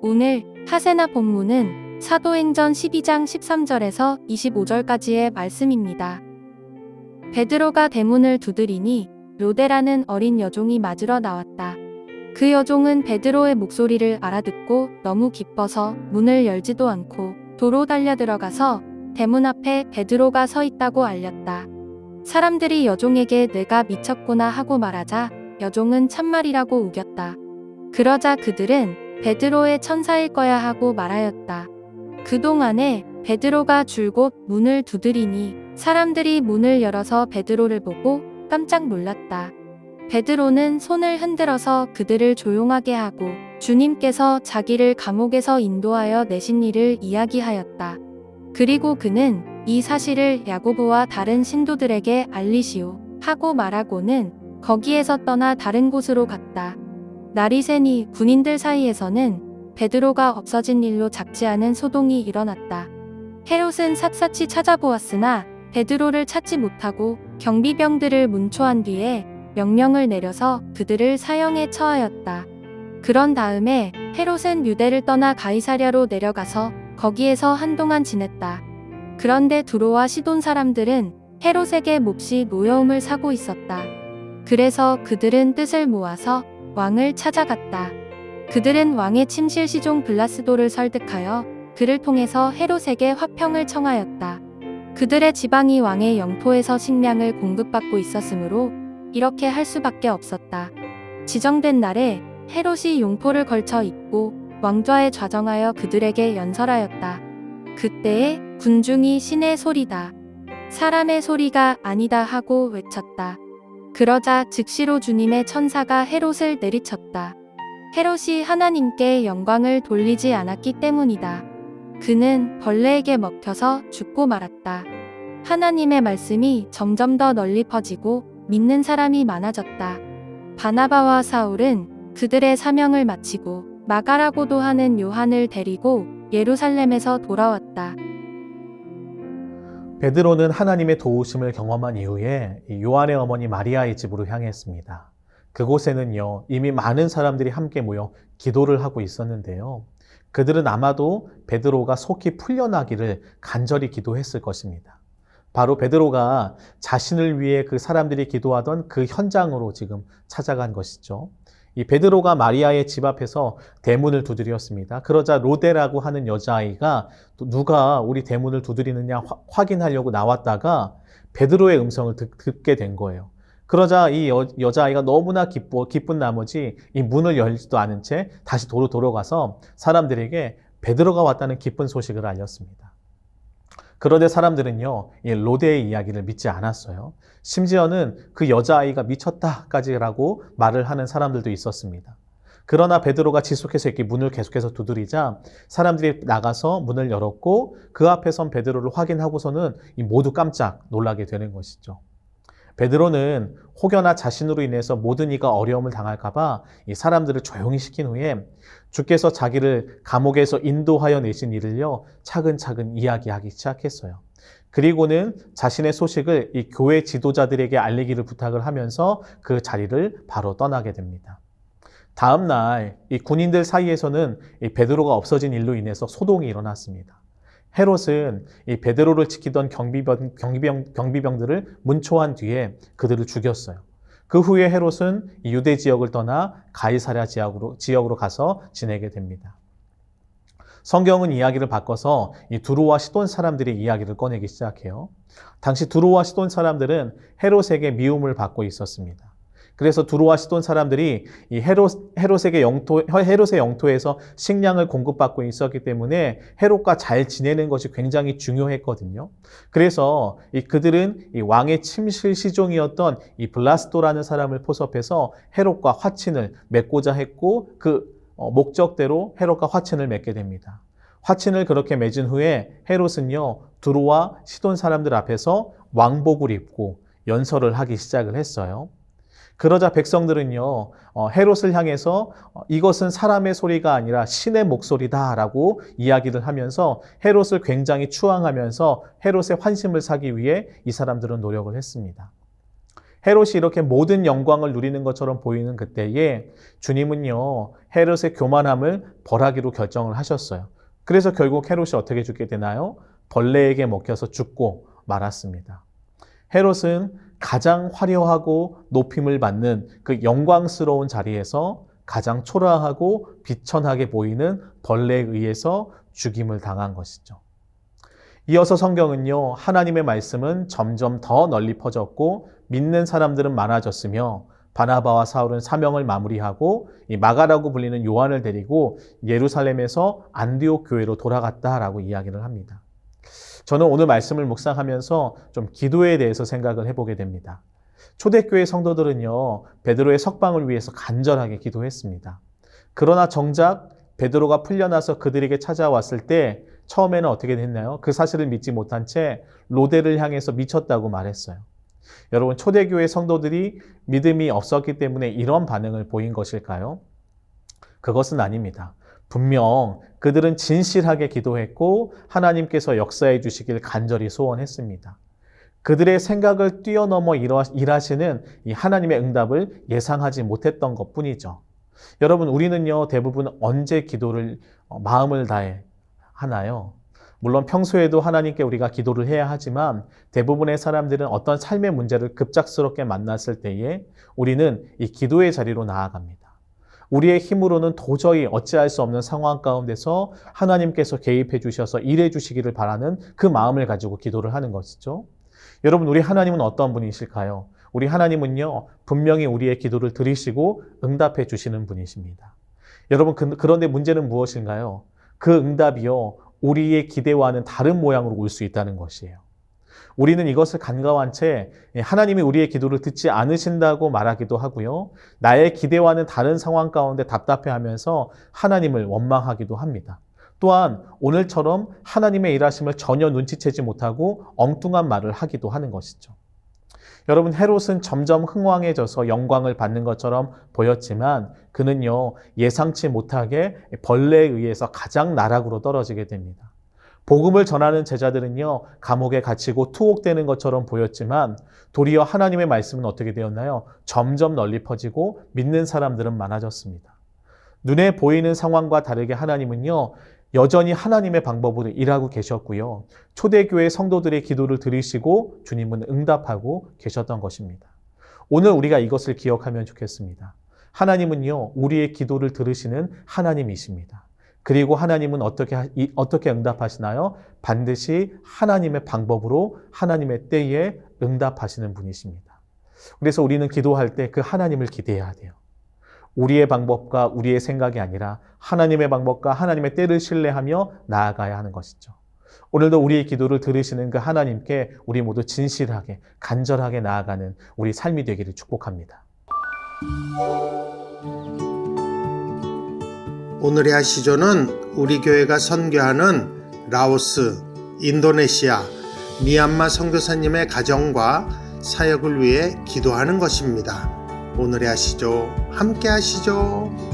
오늘 하세나 본문은 사도행전 12장 13절에서 25절까지의 말씀입니다. 베드로가 대문을 두드리니 로데라는 어린 여종이 맞으러 나왔다. 그 여종은 베드로의 목소리를 알아듣고 너무 기뻐서 문을 열지도 않고 도로 달려 들어가서 대문 앞에 베드로가 서 있다고 알렸다. 사람들이 여종에게 내가 미쳤구나 하고 말하자 여종은 참말이라고 우겼다. 그러자 그들은 베드로의 천사일 거야 하고 말하였다. 그동안에 베드로가 줄곧 문을 두드리니 사람들이 문을 열어서 베드로를 보고 깜짝 놀랐다. 베드로는 손을 흔들어서 그들을 조용하게 하고 주님께서 자기를 감옥에서 인도하여 내신 일을 이야기하였다. 그리고 그는 이 사실을 야고보와 다른 신도들에게 알리시오 하고 말하고는 거기에서 떠나 다른 곳으로 갔다. 날이 새니 군인들 사이에서는 베드로가 없어진 일로 작지 않은 소동이 일어났다. 헤롯은 샅샅이 찾아보았으나 베드로를 찾지 못하고 경비병들을 문초한 뒤에 명령을 내려서 그들을 사형에 처하였다. 그런 다음에 헤롯은 유대를 떠나 가이사랴로 내려가서 거기에서 한동안 지냈다. 그런데 두로와 시돈 사람들은 헤롯에게 몹시 노여움을 사고 있었다. 그래서 그들은 뜻을 모아서 왕을 찾아갔다. 그들은 왕의 침실 시종 블라스도를 설득하여 그를 통해서 헤롯에게 화평을 청하였다. 그들의 지방이 왕의 영토에서 식량을 공급받고 있었으므로 이렇게 할 수밖에 없었다. 지정된 날에 헤롯이 용포를 걸쳐 입고 왕좌에 좌정하여 그들에게 연설하였다. 그때에 군중이 신의 소리다. 사람의 소리가 아니다 하고 외쳤다. 그러자 즉시로 주님의 천사가 헤롯을 내리쳤다. 헤롯이 하나님께 영광을 돌리지 않았기 때문이다. 그는 벌레에게 먹혀서 죽고 말았다. 하나님의 말씀이 점점 더 널리 퍼지고 믿는 사람이 많아졌다. 바나바와 사울은 그들의 사명을 마치고 마가라고도 하는 요한을 데리고 예루살렘에서 돌아왔다. 베드로는 하나님의 도우심을 경험한 이후에 이 요한의 어머니 마리아의 집으로 향했습니다. 그곳에는요, 이미 많은 사람들이 함께 모여 기도를 하고 있었는데요. 그들은 아마도 베드로가 속히 풀려나기를 간절히 기도했을 것입니다. 바로 베드로가 자신을 위해 그 사람들이 기도하던 그 현장으로 지금 찾아간 것이죠. 이 베드로가 마리아의 집 앞에서 대문을 두드렸습니다. 그러자 로데라고 하는 여자아이가 또 누가 우리 대문을 두드리느냐 화- 확인하려고 나왔다가 베드로의 음성을 듣, 듣게 된 거예요. 그러자 이 여, 여자아이가 너무나 기뻐, 기쁜 나머지 이 문을 열지도 않은 채 다시 도로 돌아가서 사람들에게 베드로가 왔다는 기쁜 소식을 알렸습니다. 그런데 사람들은요, 이 로데의 이야기를 믿지 않았어요. 심지어는 그 여자아이가 미쳤다까지라고 말을 하는 사람들도 있었습니다. 그러나 베드로가 지속해서 이렇게 문을 계속해서 두드리자 사람들이 나가서 문을 열었고 그 앞에 선 베드로를 확인하고서는 이 모두 깜짝 놀라게 되는 것이죠. 베드로는 혹여나 자신으로 인해서 모든 이가 어려움을 당할까봐 이 사람들을 조용히 시킨 후에 주께서 자기를 감옥에서 인도하여 내신 일을요 차근차근 이야기하기 시작했어요. 그리고는 자신의 소식을 이 교회 지도자들에게 알리기를 부탁을 하면서 그 자리를 바로 떠나게 됩니다. 다음 날 이 군인들 사이에서는 이 베드로가 없어진 일로 인해서 소동이 일어났습니다. 헤롯은 이 베드로를 지키던 경비병, 경비병, 경비병들을 문초한 뒤에 그들을 죽였어요. 그 후에 헤롯은 이 유대 지역을 떠나 가이사랴 지역으로, 지역으로 가서 지내게 됩니다. 성경은 이야기를 바꿔서 이 두로와 시돈 사람들의 이야기를 꺼내기 시작해요. 당시 두로와 시돈 사람들은 헤롯에게 미움을 받고 있었습니다. 그래서 두로와 시돈 사람들이 이 헤롯, 헤롯에게 영토, 헤롯의 영토에서 식량을 공급받고 있었기 때문에 헤롯과 잘 지내는 것이 굉장히 중요했거든요. 그래서 이 그들은 이 왕의 침실 시종이었던 이 블라스토라는 사람을 포섭해서 헤롯과 화친을 맺고자 했고 그 어, 목적대로 헤롯과 화친을 맺게 됩니다. 화친을 그렇게 맺은 후에 헤롯은요 두로와 시돈 사람들 앞에서 왕복을 입고 연설을 하기 시작을 했어요. 그러자 백성들은요, 어, 헤롯을 향해서 어, 이것은 사람의 소리가 아니라 신의 목소리다라고 이야기를 하면서 헤롯을 굉장히 추앙하면서 헤롯의 환심을 사기 위해 이 사람들은 노력을 했습니다. 헤롯이 이렇게 모든 영광을 누리는 것처럼 보이는 그때에 주님은요, 헤롯의 교만함을 벌하기로 결정을 하셨어요. 그래서 결국 헤롯이 어떻게 죽게 되나요? 벌레에게 먹혀서 죽고 말았습니다. 헤롯은 가장 화려하고 높임을 받는 그 영광스러운 자리에서 가장 초라하고 비천하게 보이는 벌레에 의해서 죽임을 당한 것이죠. 이어서 성경은요, 하나님의 말씀은 점점 더 널리 퍼졌고 믿는 사람들은 많아졌으며 바나바와 사울은 사명을 마무리하고 이 마가라고 불리는 요한을 데리고 예루살렘에서 안디옥 교회로 돌아갔다라고 이야기를 합니다. 저는 오늘 말씀을 묵상하면서 좀 기도에 대해서 생각을 해보게 됩니다. 초대교회 성도들은요, 베드로의 석방을 위해서 간절하게 기도했습니다. 그러나 정작 베드로가 풀려나서 그들에게 찾아왔을 때 처음에는 어떻게 됐나요? 그 사실을 믿지 못한 채 로데를 향해서 미쳤다고 말했어요. 여러분, 초대교회 성도들이 믿음이 없었기 때문에 이런 반응을 보인 것일까요? 그것은 아닙니다. 분명 그들은 진실하게 기도했고 하나님께서 역사해 주시길 간절히 소원했습니다. 그들의 생각을 뛰어넘어 일하시는 이 하나님의 응답을 예상하지 못했던 것 뿐이죠. 여러분, 우리는요, 대부분 언제 기도를 어, 마음을 다해 하나요? 물론 평소에도 하나님께 우리가 기도를 해야 하지만 대부분의 사람들은 어떤 삶의 문제를 급작스럽게 만났을 때에 우리는 이 기도의 자리로 나아갑니다. 우리의 힘으로는 도저히 어찌할 수 없는 상황 가운데서 하나님께서 개입해 주셔서 일해 주시기를 바라는 그 마음을 가지고 기도를 하는 것이죠. 여러분, 우리 하나님은 어떤 분이실까요? 우리 하나님은요, 분명히 우리의 기도를 들으시고 응답해 주시는 분이십니다. 여러분, 그, 그런데 문제는 무엇인가요? 그 응답이요, 우리의 기대와는 다른 모양으로 올 수 있다는 것이에요. 우리는 이것을 간과한 채 하나님이 우리의 기도를 듣지 않으신다고 말하기도 하고요. 나의 기대와는 다른 상황 가운데 답답해 하면서 하나님을 원망하기도 합니다. 또한 오늘처럼 하나님의 일하심을 전혀 눈치채지 못하고 엉뚱한 말을 하기도 하는 것이죠. 여러분, 헤롯은 점점 흥왕해져서 영광을 받는 것처럼 보였지만 그는요, 예상치 못하게 벌레에 의해서 가장 나락으로 떨어지게 됩니다. 복음을 전하는 제자들은요, 감옥에 갇히고 투옥되는 것처럼 보였지만 도리어 하나님의 말씀은 어떻게 되었나요? 점점 널리 퍼지고 믿는 사람들은 많아졌습니다. 눈에 보이는 상황과 다르게 하나님은요, 여전히 하나님의 방법으로 일하고 계셨고요. 초대교회 성도들의 기도를 들으시고 주님은 응답하고 계셨던 것입니다. 오늘 우리가 이것을 기억하면 좋겠습니다. 하나님은요, 우리의 기도를 들으시는 하나님이십니다. 그리고 하나님은 어떻게, 어떻게 응답하시나요? 반드시 하나님의 방법으로 하나님의 때에 응답하시는 분이십니다. 그래서 우리는 기도할 때 그 하나님을 기대해야 돼요. 우리의 방법과 우리의 생각이 아니라 하나님의 방법과 하나님의 때를 신뢰하며 나아가야 하는 것이죠. 오늘도 우리의 기도를 들으시는 그 하나님께 우리 모두 진실하게, 간절하게 나아가는 우리 삶이 되기를 축복합니다. 오늘의 아시조는 우리 교회가 선교하는 라오스, 인도네시아, 미얀마 선교사님의 가정과 사역을 위해 기도하는 것입니다. 오늘의 아시죠? 함께 하시죠.